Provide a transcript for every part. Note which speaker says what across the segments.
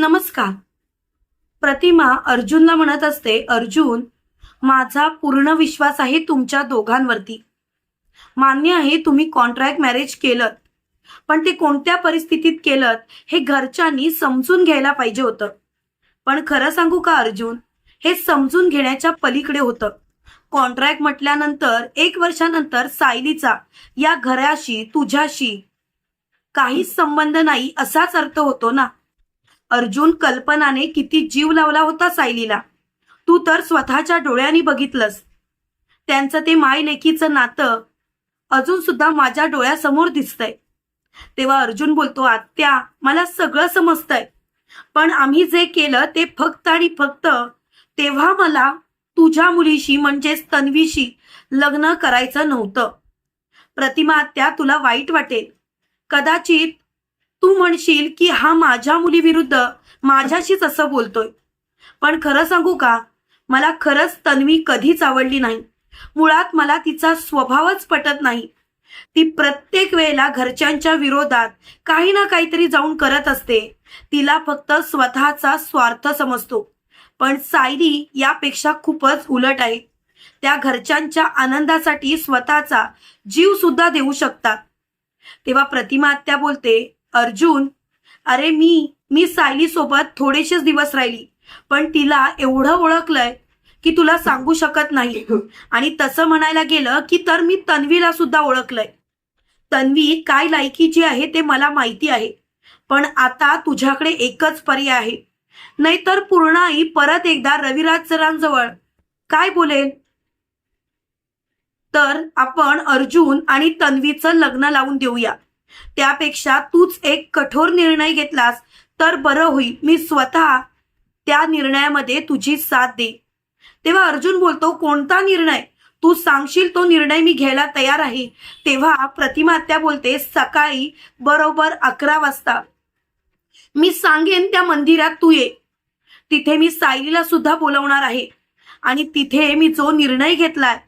Speaker 1: नमस्कार. प्रतिमा अर्जुनला म्हणत असते अर्जुन माझा पूर्ण विश्वास आहे तुमच्या दोघांवरती. मान्य आहे तुम्ही कॉन्ट्रॅक्ट मॅरेज केलं पण ते कोणत्या परिस्थितीत केलं हे घरच्यांनी समजून घ्यायला पाहिजे होतं. पण खरं सांगू का अर्जुन? हे समजून घेण्याच्या पलीकडे होतं. कॉन्ट्रॅक्ट म्हटल्यानंतर एक वर्षानंतर सायलीचा या घराशी तुझ्याशी काहीच संबंध नाही असाच अर्थ होतो ना? अर्जुन कल्पनाने किती जीव लावला होता सायलीला. तू तर स्वतःच्या डोळ्यांनी बघितलंस. त्यांचं ते मायलेकीचं नातं अजून सुद्धा माझ्या डोळ्यासमोर दिसतंय. तेव्हा अर्जुन बोलतो आत्या मला सगळं समजतंय. पण आम्ही जे केलं ते फक्त आणि फक्त तेव्हा मला तुझ्या मुलीशी म्हणजेच तन्वीशी लग्न करायचं नव्हतं. प्रतिमा आत्या तुला वाईट वाटेल. कदाचित तू म्हणशील की हा माझ्या मुलीविरुद्ध माझ्याशीच असं बोलतोय. पण खरं सांगू का? मला खरंच तन्वी कधीच आवडली नाही. मुळात मला तिचा स्वभावच पटत नाही. ती प्रत्येक वेळेला घरच्यांच्या विरोधात काही ना काहीतरी जाऊन करत असते. तिला फक्त स्वतःचा स्वार्थ समजतो. पण सायली यापेक्षा खूपच उलट आहे. त्या घरच्यांच्या आनंदासाठी स्वतःचा जीव सुद्धा देऊ शकतात. तेव्हा प्रतिमा आत्या बोलते अर्जुन अरे मी मी सायली सोबत थोडेसेच दिवस राहिली पण तिला एवढं ओळखलंय की तुला सांगू शकत नाही. आणि तसं म्हणायला गेलं की तर मी तन्वीला सुद्धा ओळखलंय. तन्वी काय लायकीची आहे ते मला माहिती आहे पण आता तुझ्याकडे एकच पर्याय आहे. नाहीतर पूर्ण आई परत एकदा रविराज सरांजवळ. काय बोलेल? तर आपण अर्जुन आणि तन्वीचं लग्न लावून देऊया. त्यापेक्षा तूच एक कठोर निर्णय घेतलास तर बरं होईल. मी स्वतः त्या निर्णयामध्ये तुझी साथ दे तेव्हा अर्जुन बोलतो कोणता निर्णय? तू सांगशील तो निर्णय मी घ्यायला तयार आहे. तेव्हा प्रतिमा आत्या बोलते सकाळी बरोबर अकरा वाजता मी सांगेन त्या मंदिरात तू ये. तिथे मी सायलीला सुद्धा बोलवणार आहे. आणि तिथे मी जो निर्णय घेतलाय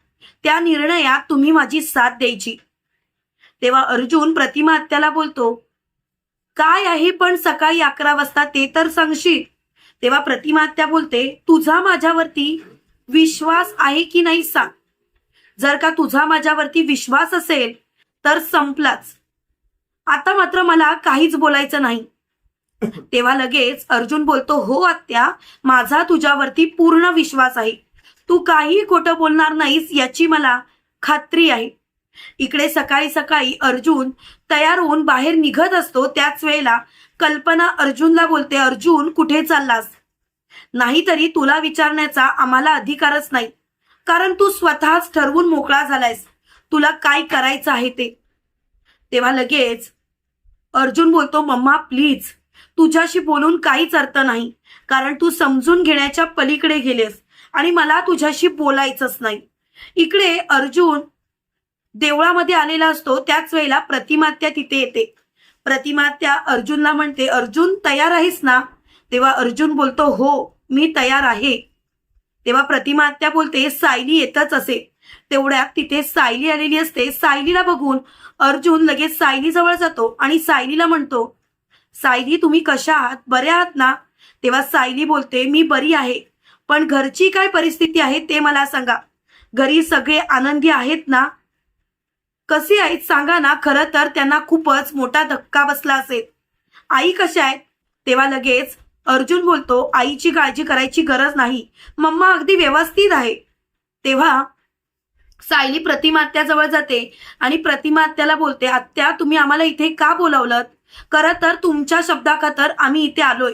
Speaker 1: त्या निर्णयात तुम्ही माझी साथ द्यायची. तेव्हा अर्जुन प्रतिमा आत्याला बोलतो काय आहे पण सकाळी अकरा वाजता ते तर सांगशील. तेव्हा प्रतिमा आत्या बोलते तुझा माझ्यावरती विश्वास आहे की नाही सांग. जर का तुझा माझ्यावरती विश्वास असेल तर संपलाच. आता मात्र मला काहीच बोलायचं नाही. तेव्हा लगेच अर्जुन बोलतो हो आत्या माझा तुझ्यावरती पूर्ण विश्वास आहे. तू काही खोटं बोलणार नाहीस याची मला खात्री आहे. इकडे सकाळी सकाळी अर्जुन तयार होऊन बाहेर निघत असतो. त्याच वेळेला कल्पना अर्जुनला बोलते अर्जुन कुठे चाललास? नाहीतरी तुला विचारण्याचा आम्हाला अधिकारच नाही. कारण तू स्वतःच ठरवून मोकळा झालायस. तुला काय करायचं आहे ते? तेव्हा लगेच अर्जुन बोलतो मम्मा प्लीज. तुझ्याशी बोलून काहीच अर्थ नाही. कारण तू समजून घेण्याच्या पलीकडे गेलेस आणि मला तुझ्याशी बोलायचंच नाही. इकडे अर्जुन देवळामध्ये आलेला असतो त्याच वेळेला प्रतिमात्या तिथे येते. प्रतिमात्या अर्जुनला म्हणते अर्जुन तयार आहेस ना? तेव्हा अर्जुन बोलतो हो मी तयार आहे. तेव्हा प्रतिमात्या बोलते सायली येतच असे. तेवढ्यात तिथे सायली आलेली असते. सायलीला बघून अर्जुन लगेच सायली जवळ जातो आणि सायलीला म्हणतो सायली तुम्ही कशा आहात? बऱ्या आहात ना? तेव्हा सायली बोलते मी बरी आहे पण घरची काय परिस्थिती आहे ते मला सांगा. घरी सगळे आनंदी आहेत ना? कसे आहेत सांगा ना. खरं तर त्यांना खूपच मोठा धक्का बसला असेल. आई कशा आहेत तेव्हा लगेच अर्जुन बोलतो आईची काळजी करायची गरज नाही. मम्मा अगदी व्यवस्थित आहे. तेव्हा सायली प्रतिमात्याजवळ जाते आणि प्रतिमात्याला बोलते आत्या तुम्ही आम्हाला इथे का बोलावलं खरं तर तुमच्या शब्दाखातर आम्ही इथे आलोय.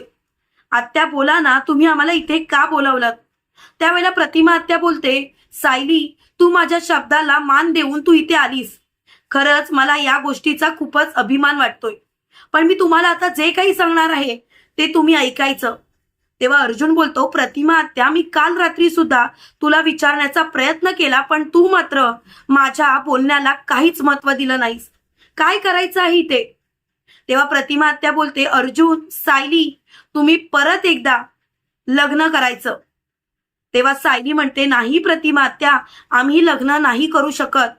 Speaker 1: आत्या बोला ना तुम्ही आम्हाला इथे का बोलावलं त्यावेळेला प्रतिमा आत्या बोलते सायली तू माझ्या शब्दाला मान देऊन तू इथे आलीस. खरंच मला या गोष्टीचा खूपच अभिमान वाटतोय. पण मी तुम्हाला आता जे काही सांगणार आहे ते तुम्ही ऐकायचं. तेव्हा अर्जुन बोलतो प्रतिमा आत्या मी काल रात्री सुद्धा तुला विचारण्याचा प्रयत्न केला पण तू मात्र माझ्या बोलण्याला काहीच महत्त्व दिलं नाहीस. काय करायचं आहे ते तेव्हा प्रतिमा आत्या बोलते अर्जुन सायली तुम्ही परत एकदा लग्न करायचं. तेव्हा सायली म्हणते नाही प्रतिमा आत्या आम्ही लग्न नाही करू शकत.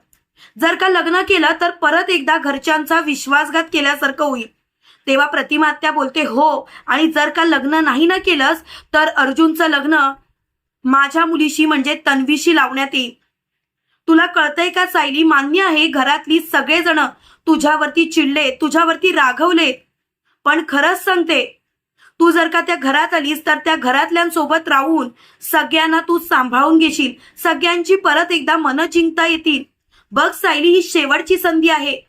Speaker 1: जर का लग्न केलं तर परत एकदा घरच्यांचा विश्वासघात केल्यासारखं होईल. तेव्हा प्रतिमात्या बोलते हो आणि जर का लग्न नाही ना केलंस तर अर्जुनचं लग्न माझ्या मुलीशी म्हणजे तन्वीशी लावण्यात येईल. तुला कळतंय का सायली मान्य आहे घरातली सगळेजण तुझ्यावरती चिडले तुझ्यावरती रागवले. पण खरंच सांगते तू जर का त्या घरात आलीस तर त्या घरातल्यांसोबत राहून सगळ्यांना तू सांभाळून घेशील. सगळ्यांची परत एकदा मन जिंकता येतील. बघ सायली ही शेवटची संधी आहे.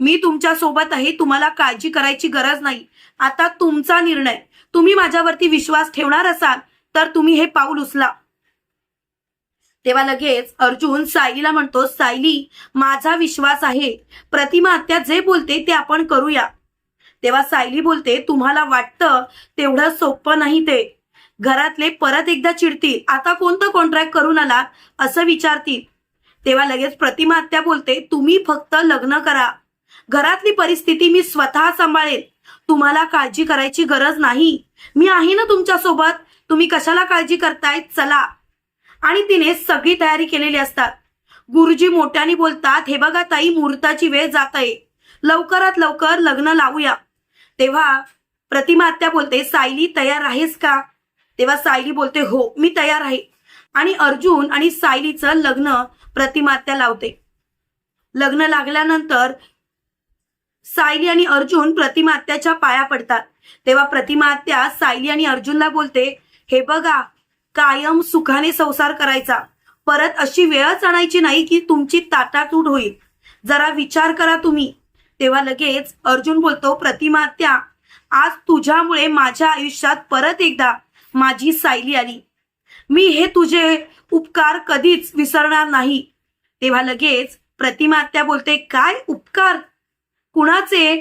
Speaker 1: मी तुमच्यासोबत आहे तुम्हाला काळजी करायची गरज नाही. आता तुमचा निर्णय. तुम्ही माझ्यावरती विश्वास ठेवणार असाल तर तुम्ही हे पाऊल उचला. तेव्हा लगेच अर्जुन सायलीला म्हणतो सायली माझा विश्वास आहे. प्रतिमा आत्या जे बोलते ते आपण करूया. तेव्हा सायली बोलते तुम्हाला वाटतं तेवढं सोपं नाही ते. घरातले परत एकदा चिडतील. आता कोणतं कॉन्ट्रॅक्ट करून आला असं विचारतील. तेव्हा लगेच प्रतिमा हत्या बोलते तुम्ही फक्त लग्न करा. घरातली परिस्थिती मी स्वतः सांभाळेल तुम्हाला काळजी करायची गरज नाही. मी आहे ना तुमच्यासोबत. तुम्ही कशाला काळजी करताय? चला. आणि तिने सगळी तयारी केलेली असतात. गुरुजी मोठ्याने बोलतात हे बघा ताई मुहूर्ताची वेळ जात आहे लवकरात लवकर लग्न लावूया. तेव्हा प्रतिमा आत्या बोलते सायली तयार आहेस का? तेव्हा सायली बोलते हो मी तयार आहे. आणि अर्जुन आणि सायलीचं लग्न प्रतिमात्या लावते. लग्न लागल्यानंतर सायली आणि अर्जुन प्रतिमात्याच्या पाया पडतात. तेव्हा प्रतिमात्या सायली आणि अर्जुनला बोलते हे बघा कायम सुखाने संसार करायचा. परत अशी वेळच आणायची नाही की तुमची ताटातूट होईल. जरा विचार करा तुम्ही. तेव्हा लगेच अर्जुन बोलतो प्रतिमात्या आज तुझ्यामुळे माझ्या आयुष्यात परत एकदा माझी सायली आली. मी हे तुझे उपकार कधीच विसरणार नाही. तेव्हा लगेच प्रतिमा आत्या बोलते काय उपकार? कुणाचे?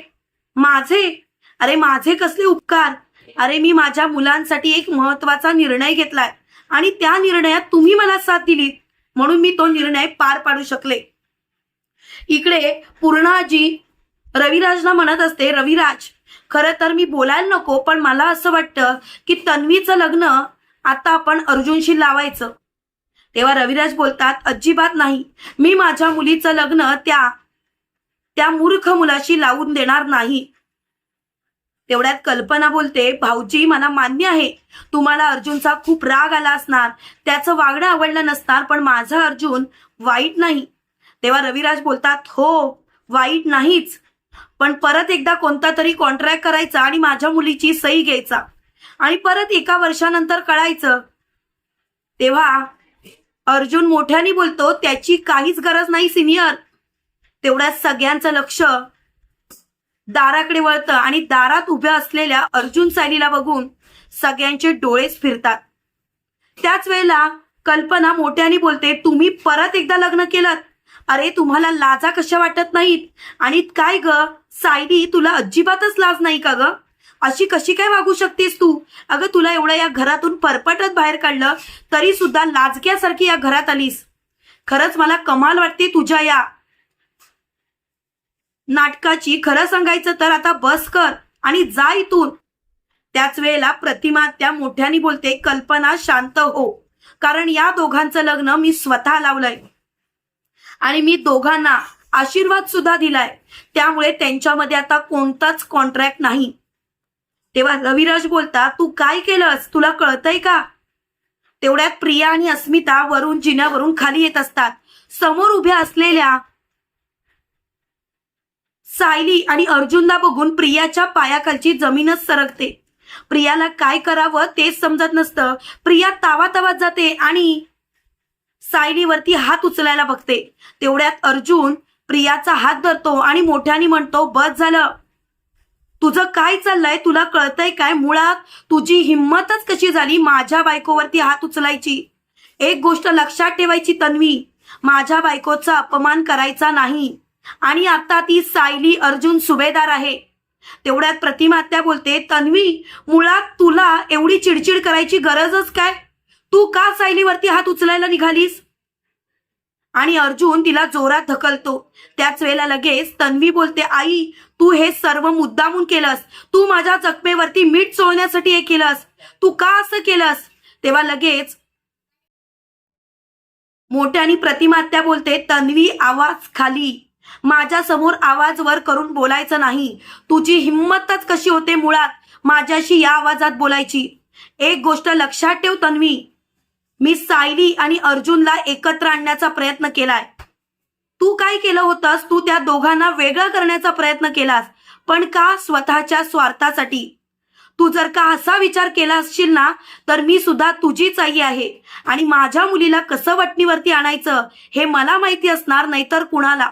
Speaker 1: माझे? अरे माझे कसले उपकार? अरे मी माझ्या मुलांसाठी एक महत्त्वाचा निर्णय घेतलाय आणि त्या निर्णयात तुम्ही मला साथ दिलीत. म्हणून मी तो निर्णय पार पाडू शकले. इकडे पूर्णाजी रविराजला म्हणत असते रविराज खरं तर मी बोलायला नको पण मला असं वाटतं की तन्वीचं लग्न आता आपण अर्जुनशी लावायचं. तेव्हा रविराज बोलतात अजिबात नाही. मी माझ्या मुलीचं लग्न त्या त्या मूर्ख मुलाशी लावून देणार नाही. तेवढ्यात कल्पना बोलते भाऊजी मला मान्य आहे. तुम्हाला अर्जुनचा खूप राग आला असणार. त्याचं वागणं आवडलं नसणार पण माझा अर्जुन वाईट नाही. तेव्हा रविराज बोलतात हो वाईट नाहीच. पण परत एकदा कोणता तरी कॉन्ट्रॅक्ट करायचा आणि माझ्या मुलीची सही घ्यायचा. आणि परत एका वर्षानंतर कळायचं. तेव्हा अर्जुन मोठ्याने बोलतो त्याची काहीच गरज नाही सिनियर. तेवढ्या सगळ्यांचं लक्ष दाराकडे वळतं आणि दारात उभ्या असलेल्या अर्जुन सायलीला बघून सगळ्यांचे डोळेच फिरतात. त्याच वेळेला कल्पना मोठ्याने बोलते तुम्ही परत एकदा लग्न केलं अरे तुम्हाला लाजा कशा वाटत नाहीत? आणि काय ग सायली तुला अजिबातच लाज नाही का ग? अशी कशी काय वागू शकतेस तू? अगं तुला एवढं या घरातून परपटत बाहेर काढलं तरी सुद्धा लाजक्यासारखी या घरात आलीस. खरंच मला कमाल वाटते तुझ्या या नाटकाची. खरं सांगायचं तर आता बस कर आणि जा इथून. त्याच वेळेला प्रतिमा त्या मोठ्याने बोलते कल्पना शांत हो. कारण या दोघांचं लग्न मी स्वतः लावलंय. आणि मी दोघांना आशीर्वाद सुद्धा दिलाय. त्यामुळे त्यांच्यामध्ये आता कोणताच कॉन्ट्रॅक्ट नाही. तेव्हा रविराज बोलता तू काय केलंस? तुला कळतंय का? तेवढ्यात प्रिया आणि अस्मिता वरून जिन्यावरून खाली येत असतात. समोर उभ्या असलेल्या सायली आणि अर्जुनला बघून प्रियाच्या पायाखालची जमीनच सरकते. प्रियाला काय करावं तेच समजत नसतं. प्रिया तावा तावात जाते आणि सायलीवरती हात उचलायला बघते. तेवढ्यात अर्जुन प्रियाचा हात धरतो आणि मोठ्याने म्हणतो बस झालं. तुझं काय चाललंय? तुला कळतंय काय? मुळात तुझी हिंमतच कशी झाली माझ्या बायकोवरती हात उचलायची? एक गोष्ट लक्षात ठेवायची तन्वी माझ्या बायकोचा अपमान करायचा नाही. आणि आता ती सायली अर्जुन सुभेदार आहे. तेवढ्यात प्रतिमात्या बोलते तन्वी मुळात तुला एवढी चिडचिड करायची गरजच काय? तू का सायलीवरती हात उचलायला निघालीस? आणि अर्जुन तिला जोरात ढकलतो. त्याच वेळेला लगेच तन्वी बोलते आई तू हे सर्व मुद्दामून केलंस. तू माझ्या जखमेवरती मीठ चोळण्यासाठी हे केलंस. तू का असं केलंस? तेव्हा लगेच मोठ्याने प्रतिमात्या बोलते तन्वी आवाज खाली. माझ्यासमोर आवाज वर करून बोलायचं नाही. तुझी हिंमतच कशी होते मुळात माझ्याशी या आवाजात बोलायची? एक गोष्ट लक्षात ठेव तन्वी. मी सायली आणि अर्जुनला एकत्र आणण्याचा प्रयत्न केलाय. तू काय केलं होतंस? तू त्या दोघांना वेगळं करण्याचा प्रयत्न केलास. पण का स्वतःच्या स्वार्थासाठी? तू जर का असा विचार केला असशील ना तर मी सुद्धा तुझीच आई आहे. आणि माझ्या मुलीला कसं वटणीवरती आणायचं हे मला माहिती असणार नाहीतर कुणाला?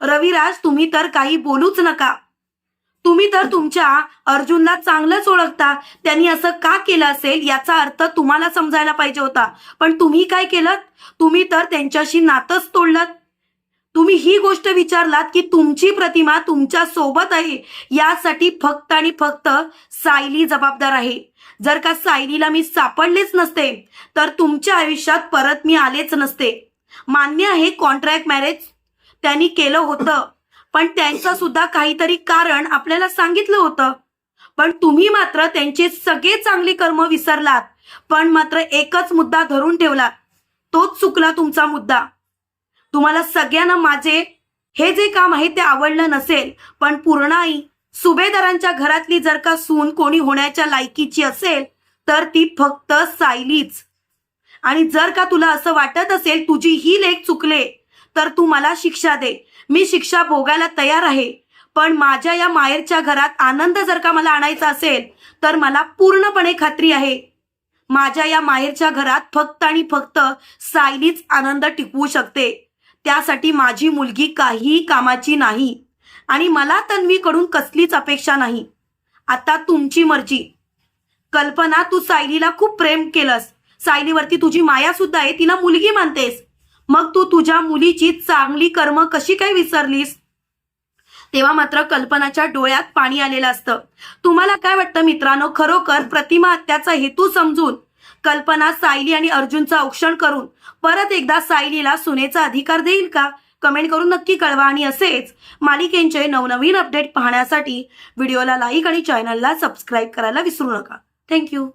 Speaker 1: रविराज तुम्ही तर काही बोलूच नका. तुम्ही तर तुमच्या अर्जुनला चांगलंच ओळखता. त्यांनी असं का केलं असेल याचा अर्थ तुम्हाला समजायला पाहिजे होता. पण तुम्ही काय केलं तुम्ही तर त्यांच्याशी नातंच तोडलं तुम्ही ही गोष्ट विचारलात की तुमची प्रतिमा तुमच्यासोबत आहे. यासाठी फक्त आणि फक्त सायली जबाबदार आहे. जर का सायलीला मी सापडलेच नसते तर तुमच्या आयुष्यात परत मी आलेच नसते. मान्य आहे कॉन्ट्रॅक्ट मॅरेज? त्यांनी केलं होतं. पण त्यांचं सुद्धा काहीतरी कारण आपल्याला सांगितलं होतं. पण तुम्ही मात्र त्यांचे सगळे चांगले कर्म विसरलात. पण मात्र एकच मुद्दा धरून ठेवला. तोच चुकला तुमचा मुद्दा. तुम्हाला सगळ्यांना माझे हे जे काम आहे ते आवडलं नसेल पण पूर्णाई सुभेदारांच्या घरातली जर का सून कोणी होण्याच्या लायकीची असेल तर ती फक्त सायलीच. आणि जर का तुला असं वाटत असेल तुझी ही लेख चुकले तर तू मला शिक्षा दे. मी शिक्षा भोगायला तयार आहे. पण माझ्या या माहेरच्या घरात आनंद जर का मला आणायचा असेल तर मला पूर्णपणे खात्री आहे. माझ्या या माहेरच्या घरात फक्त आणि फक्त सायलीच आनंद टिकवू शकते. त्यासाठी माझी मुलगी काहीही कामाची नाही. आणि मला तन्वीकडून कसलीच अपेक्षा नाही. आता तुमची मर्जी. कल्पना तू सायलीला खूप प्रेम केलंस. सायलीवरती तुझी माया सुद्धा आहे तिला मुलगी मानतेस. मग तू तुझ्या मुलीची चांगली कर्म कशी काय विसरलीस? तेव्हा मात्र कल्पनाच्या डोळ्यात पाणी आलेलं असतं. तुम्हाला काय वाटतं मित्रांनो? खरोखर प्रतिमा हत्याचा हेतू समजून कल्पना सायली आणि अर्जुनचं औक्षण करून परत एकदा सायलीला सुनेचा अधिकार देईल का? कमेंट करून नक्की कळवा. आणि असेच मालिकेंचे नवनवीन अपडेट पाहण्यासाठी व्हिडिओला लाईक आणि चॅनलला सबस्क्राईब करायला विसरू नका. थँक्यू.